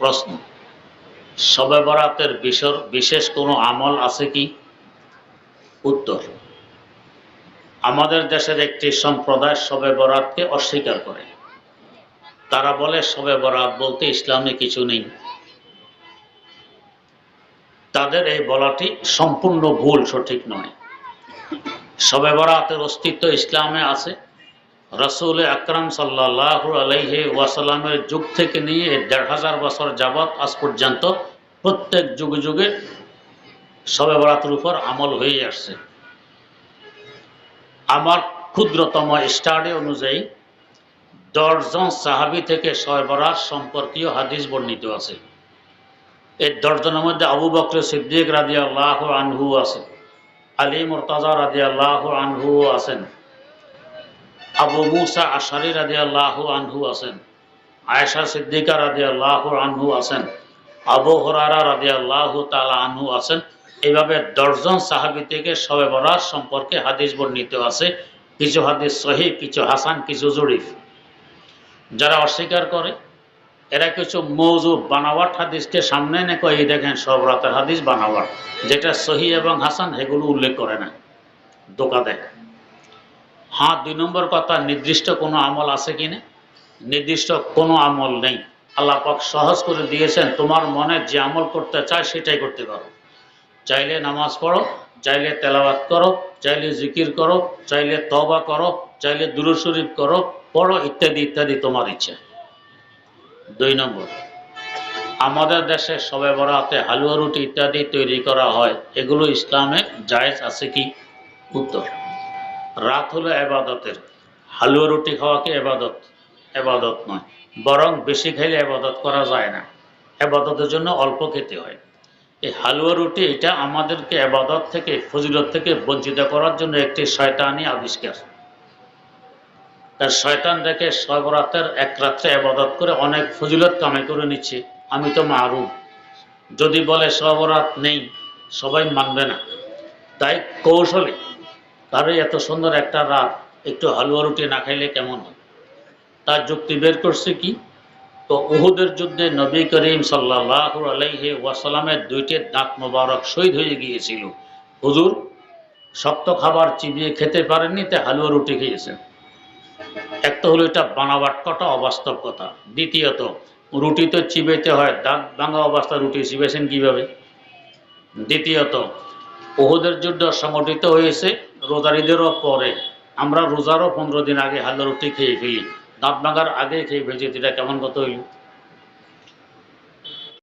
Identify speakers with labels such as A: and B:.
A: প্রশ্ন। শবে বরাতের বিশেষ কোনো আমল আছে কি? উত্তর, আমাদের দেশের একটি সম্প্রদায় শবে বরাতকে অস্বীকার করে। তারা বলে শবে বরাত বলতে ইসলামে কিছু নেই। তাদের এই বলাটি সম্পূর্ণ ভুল, সঠিক নয়। শবে বরাতের অস্তিত্ব ইসলামে আছে। রসুল আকরাম সাল্লাহ আলাইহি ওয়াসাল্লামের যুগ থেকে নিয়ে দেড় হাজার বছর যাবৎ আজ পর্যন্ত প্রত্যেক যুগে যুগে শবে বরাতের উপর আমল হয়ে আসছে। আমার ক্ষুদ্রতম স্টাডি অনুযায়ী দশজন সাহাবি থেকে শবে বরাত সম্পর্কীয় হাদিস বর্ণিত আছে। এই দশজনের মধ্যে আবু বকর সিদ্দিক রাজি আল্লাহ আনহু আছে, আলী মুরতাজা রাজি আল্লাহ আনহু আছেন। আবু মুসা আশারি রাজি আল্লাহ আনহু আছেন, আয়েশা সিদ্দিকা রাজি আল্লাহ আনহু আছেন, আবু হরারা রাজি আল্লাহ তালা আনহু আছেন। এইভাবে দশজন সাহাবি থেকে শবে বরাত সম্পর্কে হাদিস বর্ণিত আছে। কিছু হাদিস সহি কিছু হাসান, কিছু জরিফ। যারা অস্বীকার করে, এরা কিছু মৌজু বানাওয়াট হাদিসকে সামনে এনে কয়ে দেখেন, সব রাতের হাদিস বানাওয়াট। যেটা সহি এবং হাসান এগুলো উল্লেখ করে না। দোকা দেয়। হ্যাঁ দুই নম্বর কথা, নির্দিষ্ট কোনো আমল আছে কি না? নির্দিষ্ট কোনো আমল নেই। আল্লাহ পাক সহজ করে দিয়েছেন, তোমার মনে যে আমল করতে চায় সেটাই করতে পারো। চাইলে নামাজ পড়ো, চাইলে তেলাওয়াত করো, চাইলে জিকির করো, চাইলে তবা করো, চাইলে দুরু শরীফ করো, পড়ো ইত্যাদি ইত্যাদি তোমার ইচ্ছা। দুই নম্বর, আমাদের দেশে সবে বরাতে হালুয়া রুটি ইত্যাদি তৈরি করা হয়। এগুলো ইসলামে জায়েজ আছে কি? উত্তর। রাত হলো এবাদতের। হালুয়া রুটি খাওয়াকে এবাদত এবাদত নয়। বরং বেশি খাইলে এবাদত করা যায় না। এবাদতের জন্য অল্প খেতে হয়। এই হালুয়া রুটি, এটা আমাদেরকে এবাদত থেকে, ফজিলত থেকে বঞ্চিত করার জন্য একটি শয়তানি আবিষ্কার। তার শয়তান দেখে সবরাতের এক রাত্রে আবাদত করে অনেক ফজিলত কামাই করে নিচ্ছে। আমি তো মারুম। যদি বলে সবরাত নেই, সবাই মানবে না। তাই কৌশলে তারে এত সুন্দর একটা রাত, একটু হালুয়া রুটি না খাইলে কেমন হয়? তার যুক্তি বের করছে কি? তো উহুদের যুদ্ধে নবী করিম সাল্লাহ আলাইহি ওয়াসালামের দুইটি দাঁত মোবারক শহীদ হয়ে গিয়েছিল। হুজুর, শক্ত খাবার চিবিয়ে খেতে পারেননি তাই হালুয়া রুটি খেয়েছেন। এক তো হলো এটা বানাবাট কটা অবাস্তব কথা। দ্বিতীয়ত, রুটি তো চিবেতে হয় দাঁত ভাঙা অবস্থা রুটি চিবেছেন কীভাবে? দ্বিতীয়ত ওহুদের যুদ্ধ সংগঠিত হয়েছে রোজারিদেরও পরে। আমরা রোজারও পনেরো দিন আগে হালদা রুটি খেয়ে ফেলি। দাঁত ভাঙার আগে খেয়ে ফেলছি এটা কেমন কত হইল?